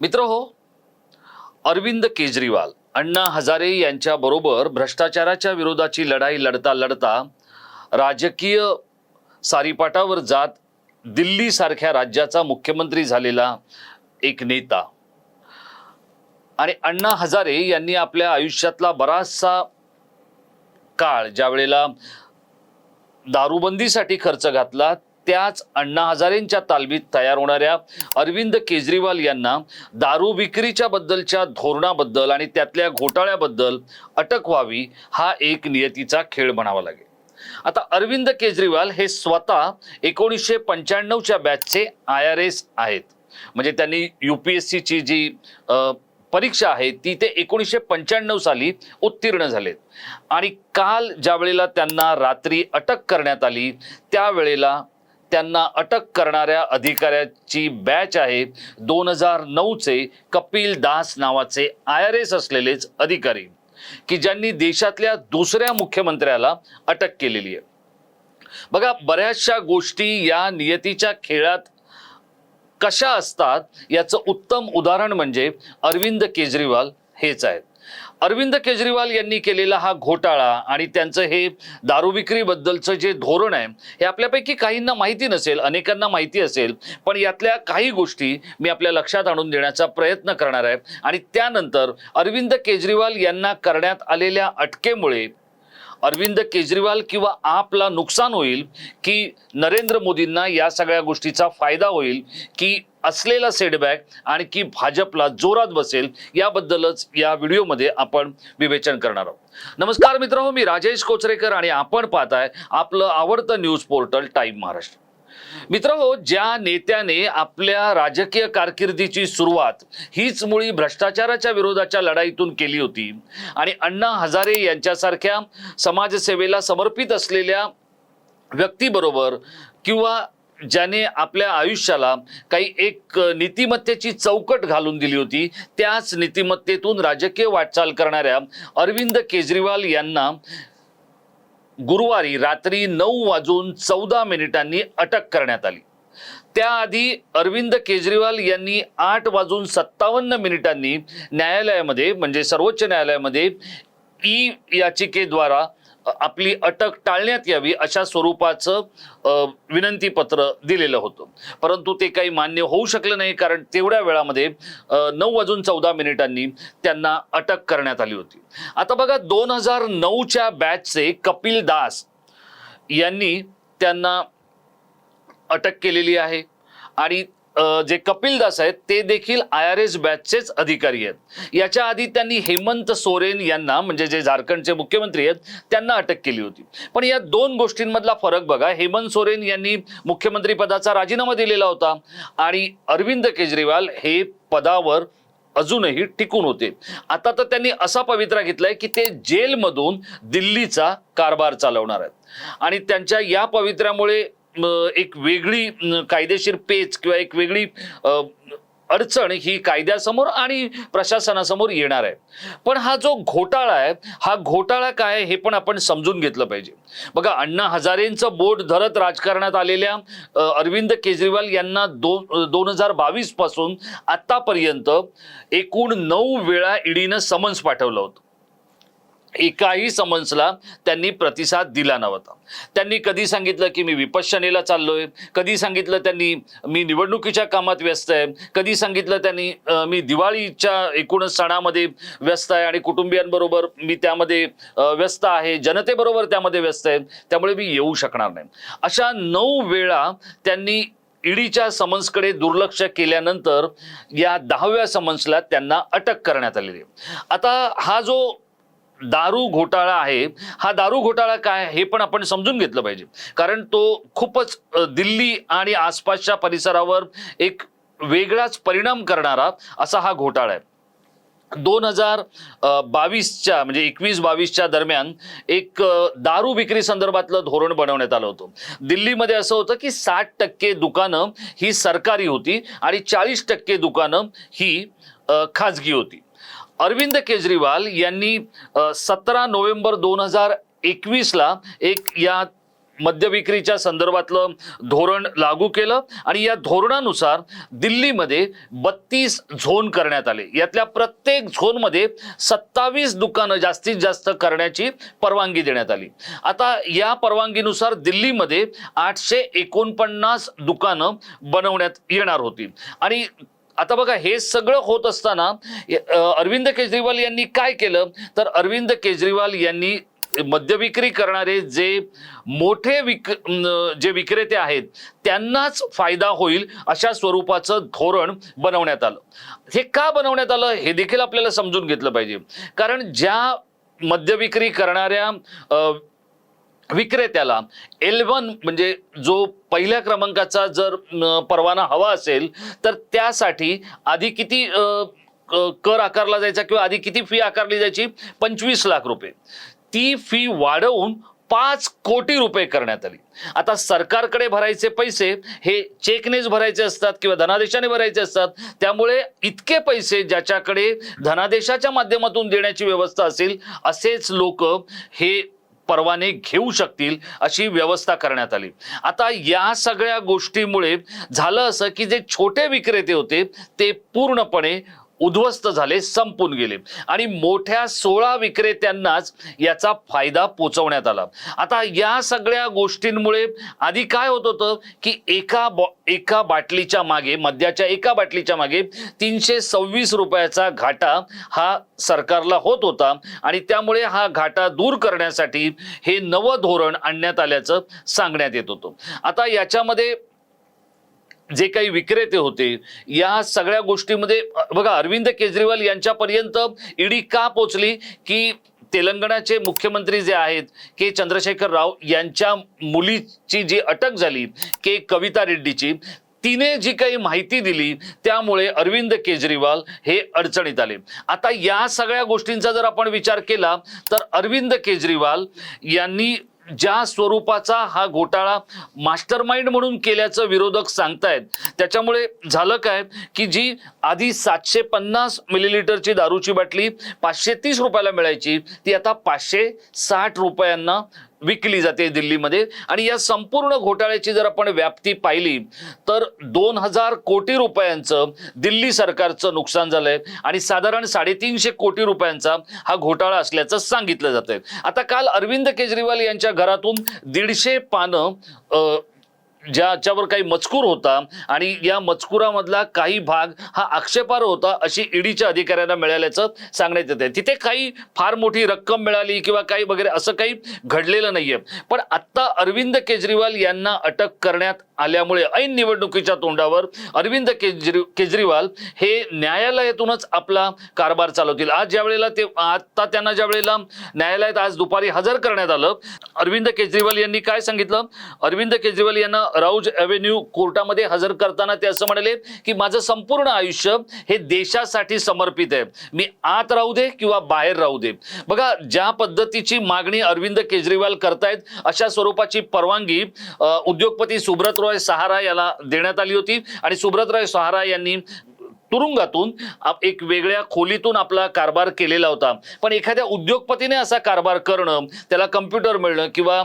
मित्र हो अरविंद केजरीवाल अण्णा हजारे यांच्या बरोबर भ्रष्टाचाराच्या विरोधाची लढाई लढता लढता राजकीय सारीपाटावर जात दिल्लीसारख्या राज्याचा मुख्यमंत्री झालेला एक नेता. आणि अण्णा हजारे यांनी आपल्या आयुष्यातला बराचसा काळ ज्या वेळेला दारूबंदीसाठी खर्च घातला त्याच अण्णा हजारेंच्या तालमीत तयार होणाऱ्या अरविंद केजरीवाल यांना दारू विक्रीच्या बद्दलच्या धोरणाबद्दल आणि त्यातल्या घोटाळ्याबद्दल अटक व्हावी हा एक नियतीचा खेळ म्हणावा लागेल. आता अरविंद केजरीवाल हे स्वतः एकोणीसशे पंच्याण्णवच्या बॅचचे आय आर एस आहेत. म्हणजे त्यांनी यू पी एस सीची जी परीक्षा आहे ती ते एकोणीसशे पंच्याण्णव साली उत्तीर्ण झालेत. आणि काल ज्या वेळेला त्यांना रात्री अटक करण्यात आली त्यावेळेला त्यांना अटक करणाऱ्या अधिकाऱ्याची बॅच आहे. दोन हजार नऊचे कपिल दास नावाचे आय आर एस असलेलेच अधिकारी की ज्यांनी देशातल्या दुसऱ्या मुख्यमंत्र्याला अटक केलेली आहे. बघा बऱ्याचशा गोष्टी या नियतीच्या खेळात कशा असतात याचं उत्तम उदाहरण म्हणजे अरविंद केजरीवाल हेच आहेत. अरविंद केजरीवाल यांनी केलेला हा घोटाळा आणि त्यांचं हे दारू विक्रीबद्दलचं जे धोरण आहे हे आपल्यापैकी काहींना माहिती नसेल अनेकांना माहिती असेल पण यातल्या काही गोष्टी मी आपल्या लक्षात आणून देण्याचा प्रयत्न करणार आहे. आणि त्यानंतर अरविंद केजरीवाल यांना करण्यात आलेल्या अटकेमुळे अरविंद केजरीवाल किंवा आपला नुकसान होईल की नरेंद्र मोदींना या सगळ्या गोष्टीचा फायदा होईल की असलेला सेटबॅक आणखी भाजपला जोरात बसेल याबद्दलच या व्हिडिओमध्ये आपण विवेचन करणार आहोत. नमस्कार मित्र मी राजेश कोचरेकर आणि आपण पाहताय आपलं आवडतं न्यूज पोर्टल टाईम महाराष्ट्र मित्रांनो ज्या नेत्याने आपल्या राजकीय कारकिर्दीची सुरुवात हीच मुळी भ्रष्टाचाराच्या विरोधाच्या लढाईतून केली होती आणि अण्णा हजारे यांच्यासारख्या समाजसेवेला समर्पित असलेल्या व्यक्तीबरोबर किंवा ज्याने आपल्या आयुष्याला काही एक नीतिमत्तेची चौकट घालून दिली होती त्याच नीतिमत्तेतून राजकीय वाटचाल करणाऱ्या अरविंद केजरीवाल यांना गुरुवारी रात्री नऊ वाजून चौदा मिनिटांनी अटक करण्यात आली. त्याआधी अरविंद केजरीवाल यांनी आठ वाजून सत्तावन्न मिनिटांनी न्यायालयामध्ये म्हणजे सर्वोच्च न्यायालयामध्ये ई याचिकेद्वारा आपली अटक टाळण्यात यावी अशा स्वरूपाचं विनंती विनंतीपत्र दिलेलं होतं. परंतु ते काही मान्य होऊ शकलं नाही कारण तेवढ्या वेळामध्ये नऊ वाजून चौदा मिनिटांनी त्यांना अटक करण्यात आली होती. आता बघा दोन हजार नऊच्या बॅचचे कपिल दास यांनी त्यांना अटक केलेली आहे आणि जे कपिल दास आहेत ते देखील आय आर एस बॅचचेच अधिकारी आहेत. याच्या आधी त्यांनी हेमंत सोरेन यांना म्हणजे जे झारखंडचे मुख्यमंत्री आहेत त्यांना अटक केली होती. पण या दोन गोष्टींमधला फरक बघा. हेमंत सोरेन यांनी मुख्यमंत्री पदाचा राजीनामा दिलेला होता आणि अरविंद केजरीवाल हे पदावर अजूनही टिकून होते. आता तर त्यांनी असा पवित्रा घेतलाय की ते जेलमधून दिल्लीचा कारभार चालवणार आहेत. आणि त्यांच्या या पवित्र्यामुळे एक वेगळी कायदेशीर पेच किंवा एक वेगळी अडचण ही कायद्यासमोर आणि प्रशासनासमोर येणार आहे. पण हा जो घोटाळा आहे हा घोटाळा काय आहे हे पण आपण समजून घेतलं पाहिजे. बघा अण्णा हजारेंचं बोट धरत राजकारणात आलेल्या अरविंद केजरीवाल यांना दो दोन हजार बावीसपासून आतापर्यंत एकूण नऊ वेळा ईडीनं समन्स पाठवलं होतं. एकाही समन्सला त्यांनी प्रतिसाद दिला नव्हता. त्यांनी कधी सांगितलं की मी विपश्यनेला चाललोय? कधी सांगितलं त्यांनी मी निवडणुकीच्या कामात व्यस्त आहे? कधी सांगितलं त्यांनी मी दिवाळीच्या एकूणच सणामध्ये व्यस्त आहे आणि कुटुंबियांबरोबर मी त्यामध्ये व्यस्त आहे जनतेबरोबर त्यामध्ये व्यस्त आहे त्यामुळे मी येऊ शकणार नाही. अशा नऊ वेळा त्यांनी ईडीच्या समन्सकडे दुर्लक्ष केल्यानंतर या दहाव्या समन्सला त्यांना अटक करण्यात आलेली आहे. आता हा जो दारू घोटाळा आहे. हा दारू घोटाळा काय हे पण आपण समजून घेतलं पाहिजे. कारण तो खूपच दिल्ली आणि आसपासच्या परिसरावर एक वेगळाच परिणाम करणारा असा हा घोटाळा आहे. दोन हजार बावीसच्या म्हणजे एकवीस बावीसच्या दरम्यान एक दारू विक्री संदर्भातलं धोरण बनवण्यात आलं होतं. दिल्लीमध्ये असं होतं की साठ टक्के दुकानं ही सरकारी होती आणि चाळीस टक्के दुकानं ही खाजगी होती. अरविंद केजरीवाल यांनी सतरा नोव्हेंबर दोन हजार एकवीसला एक या मद्य विक्रीच्या संदर्भातलं धोरण लागू केलं आणि या धोरणानुसार दिल्लीमध्ये बत्तीस झोन करण्यात आले. यातल्या प्रत्येक झोनमध्ये सत्तावीस दुकानं जास्तीत जास्त करण्याची परवानगी देण्यात आली. आता या परवानगीनुसार दिल्लीमध्ये आठशे एकोणपन्नास दुकानं बनवण्यात येणार होती. आणि आता बघा हे सगळं होत असताना अरविंद केजरीवाल यांनी काय केलं? तर अरविंद केजरीवाल यांनी मद्य विक्री करणारे जे मोठे विक जे विक्रेते आहेत त्यांनाच फायदा होईल अशा स्वरूपाचं धोरण बनवण्यात आलं. हे का बनवण्यात आलं? हे देखील आपल्याला समजून घेतलं पाहिजे. कारण ज्या मद्य विक्री करणाऱ्या विक्रेत्याला एल वन म्हणजे जो पहिल्या क्रमांकाचा जर परवाना हवा असेल तर त्यासाठी आधी किती कर आकारला जायचा किंवा आधी किती फी आकारली जायची? पंचवीस लाख रुपये. ती फी वाढवून पाच कोटी रुपये करण्यात आली. आता सरकारकडे भरायचे पैसे हे चेकनेच भरायचे असतात किंवा धनादेशाने भरायचे असतात त्यामुळे इतके पैसे ज्याच्याकडे धनादेशाच्या माध्यमातून देण्याची व्यवस्था असेल असेच लोक हे परवाने घेऊ शकतील अशी व्यवस्था करण्यात आली. आता या सगळ्या गोष्टीमुळे झालं असं की जे छोटे विक्रेते होते ते पूर्णपणे उद्ध्वस्त झाले संपून गेले. आणि मोठ्या सोळा विक्रेत्यांनाच याचा फायदा पोचवण्यात आला. आता या सगळ्या गोष्टींमुळे आधी काय होत होतं की एका बॉ एका बाटलीच्या मागे मद्याच्या एका बाटलीच्या मागे तीनशे सव्वीस रुपयाचा घाटा हा सरकारला होत होता. आणि त्यामुळे हा घाटा दूर करण्यासाठी हे नवं धोरण आणण्यात आल्याचं सांगण्यात येत होतं. आता याच्यामध्ये जे काही विक्रेते होते या सगळ्या गोष्टीमध्ये बघा अरविंद केजरीवाल यांच्यापर्यंत ईडी का पोचली? की तेलंगणाचे मुख्यमंत्री जे आहेत के चंद्रशेखर राव यांच्या मुलीची जी अटक झाली के कविता रेड्डीची तिने जी काही माहिती दिली त्यामुळे अरविंद केजरीवाल हे अडचणीत आले. आता या सगळ्या गोष्टींचा जर आपण विचार केला तर अरविंद केजरीवाल यांनी ज्या स्वरूपाचा हा घोटाळा मास्टर माइंड म्हणून केल्याचं विरोधक सांगतायत त्याच्यामुळे झालं काय की जी आधी सातशे पन्नास मिलीलिटरची दारूची बाटली पाचशे तीस रुपयाला मिळायची ती आता पाचशे साठ रुपयांना विकली जाते दिल्लीमध्ये. आणि या संपूर्ण घोटाळ्याची जर आपण व्याप्ती पाहिली तर दोन हजार कोटी रुपयांचं दिल्ली सरकारचं नुकसान झालंय आणि साधारण साडेतीनशे कोटी रुपयांचा हा घोटाळा असल्याचं सांगितलं जातंय. आता काल अरविंद केजरीवाल यांच्या घरातून दीडशे पानं ज्याच्यावर काही मजकूर होता आणि या मजकुरामधला काही भाग हा आक्षेपार्ह होता अशी ईडीच्या अधिकाऱ्यांना मिळाल्याचं सांगण्यात येते तिथे काही फार मोठी रक्कम मिळाली किंवा काही वगैरे असं काही घडलेलं नाहीये. पण आत्ता अरविंद केजरीवाल यांना अटक करण्यात आल्यामुळे ऐन निवडणुकीच्या तोंडावर अरविंद केजरी केजरीवाल हे न्यायालयातूनच आपला कारभार चालवतील. आज ज्या वेळेला ते आता त्यांना ज्या वेळेला न्यायालयात आज दुपारी हजर करण्यात आलं अरविंद केजरीवाल यांनी काय सांगितलं? अरविंद केजरीवाल यांना राऊज अव्हेन्यू कोर्टामध्ये हजर करताना ते असं म्हणाले की माझं संपूर्ण आयुष्य हे देशासाठी समर्पित आहे. मी आत राहू दे किंवा बाहेर राहू दे. बघा ज्या पद्धतीची मागणी अरविंद केजरीवाल करतायत अशा स्वरूपाची परवानगी उद्योगपती सुब्रत रॉय सहारा याला देण्यात आली होती. आणि सुब्रत रॉय सहारा यांनी तुरुंगातून एक वेगळ्या खोलीतून आपला कारभार केलेला होता. पण एखाद्या उद्योगपतीने असा कारभार करणं त्याला कम्प्युटर मिळणं किंवा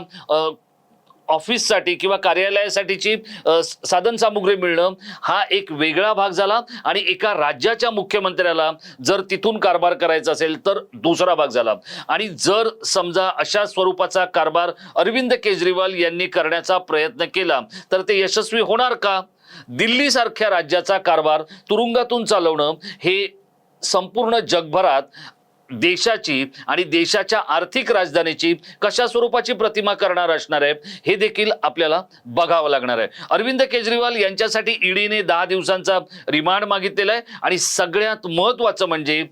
ऑफिससाठी किंवा कार्यालयासाठीची साधन सामुग्री साधनसामुग्री मिळणं हा एक वेगळा भाग झाला आणि एका राज्याच्या मुख्यमंत्र्याला जर तिथून कारभार करायचा असेल तर दुसरा भाग झाला. आणि जर समजा अशा स्वरूपाचा कारभार अरविंद केजरीवाल यांनी करण्याचा प्रयत्न केला तर ते यशस्वी होणार का? दिल्लीसारख्या राज्याचा कारभार तुरुंगातून चालवणं हे संपूर्ण जगभरात देशाची आणि देशाच्या आर्थिक राजधानीची कशा स्वरूपाची प्रतिमा करणार असणार आहे हे देखील आपल्याला बघावं लागणार आहे. अरविंद केजरीवाल यांच्यासाठी ईडीने दहा दिवसांचा रिमांड मागितलेला आहे आणि सगळ्यात महत्वाचं म्हणजे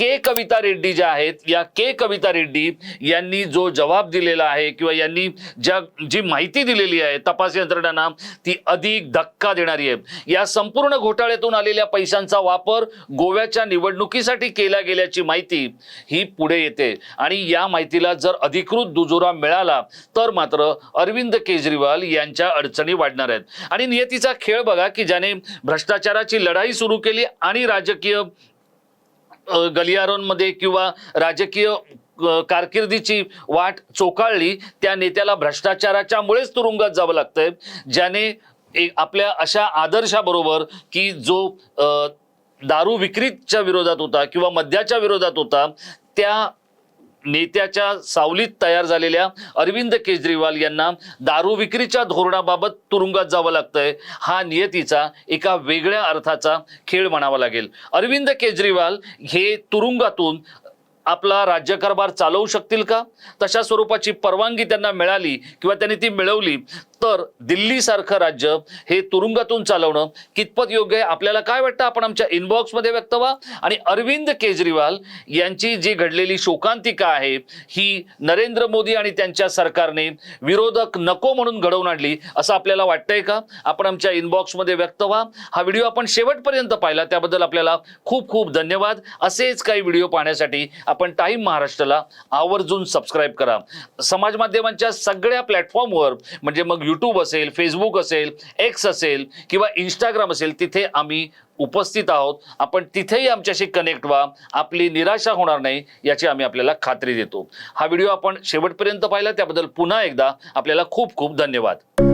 के कविता रेड्डी ज्या आहेत या के कविता रेड्डी यांनी जो जबाब दिलेला आहे किंवा यांनी ज्या जी माहिती दिलेली आहे तपास यंत्रणांना ती अधिक धक्का देणारी आहे. या संपूर्ण घोटाळ्यातून आलेल्या पैशांचा वापर गोव्याच्या निवडणुकीसाठी केला गेल्याची माहिती ही पुढे येते. आणि या माहितीला जर अधिकृत दुजोरा मिळाला तर मात्र अरविंद केजरीवाल यांच्या अडचणी वाढणार आहेत. आणि नियतीचा खेळ बघा की ज्याने भ्रष्टाचाराची लढाई सुरू केली आणि राजकीय गलियारोंमध्ये किंवा राजकीय कारकिर्दीची वाट चोकाळली त्या नेत्याला भ्रष्टाचाराच्यामुळेच तुरुंगात जावं लागतंय. ज्याने एक आपल्या अशा आदर्शाबरोबर की जो दारू विक्रीच्या विरोधात होता किंवा मद्याच्या विरोधात होता त्या नेत्याच्या सावलीत तयार झालेल्या अरविंद केजरीवाल यांना दारू विक्रीच्या धोरणाबाबत तुरुंगात जावं लागतंय. हा नियतीचा एका वेगळ्या अर्थाचा खेळ म्हणावा लागेल. अरविंद केजरीवाल हे तुरुंगातून आपला राज्यकारभार चालवू शकतील का? तशा स्वरूपाची परवानगी त्यांना मिळाली किंवा त्यांनी ती मिळवली तर दिल्लीसारखं राज्य हे तुरुंगातून चालवणं कितपत योग्य आहे? आपल्याला काय वाटतं? आपण आमच्या इनबॉक्समध्ये व्यक्त व्हा. आणि अरविंद केजरीवाल यांची जी घडलेली शोकांतिका आहे ही नरेंद्र मोदी आणि त्यांच्या सरकारने विरोधक नको म्हणून घडवून आणली. असं आपल्याला वाटतंय का? आपण आमच्या इनबॉक्समध्ये व्यक्त व्हा. हा व्हिडिओ आपण शेवटपर्यंत पाहिला. त्याबद्दल आपल्याला खूप खूप धन्यवाद. असेच काही व्हिडिओ पाहण्यासाठी आपण टाईम महाराष्ट्राला आवर्जून सबस्क्राईब करा. समाज माध्यमांच्या सगळ्या प्लॅटफॉर्मवर म्हणजे मग यूट्यूब असेल फेसबुक असेल एक्स असेल किंवा इंस्टाग्राम असेल तिथे आम्ही उपस्थित आहोत. आपण तिथेही आमच्याशी कनेक्ट व्हा. आपली निराशा होणार नाही याची आम्ही आपल्याला खात्री देतो. हा व्हिडिओ आपण शेवटपर्यंत पाहिला त्याबद्दल पुन्हा एकदा आपल्याला खूप खूप धन्यवाद.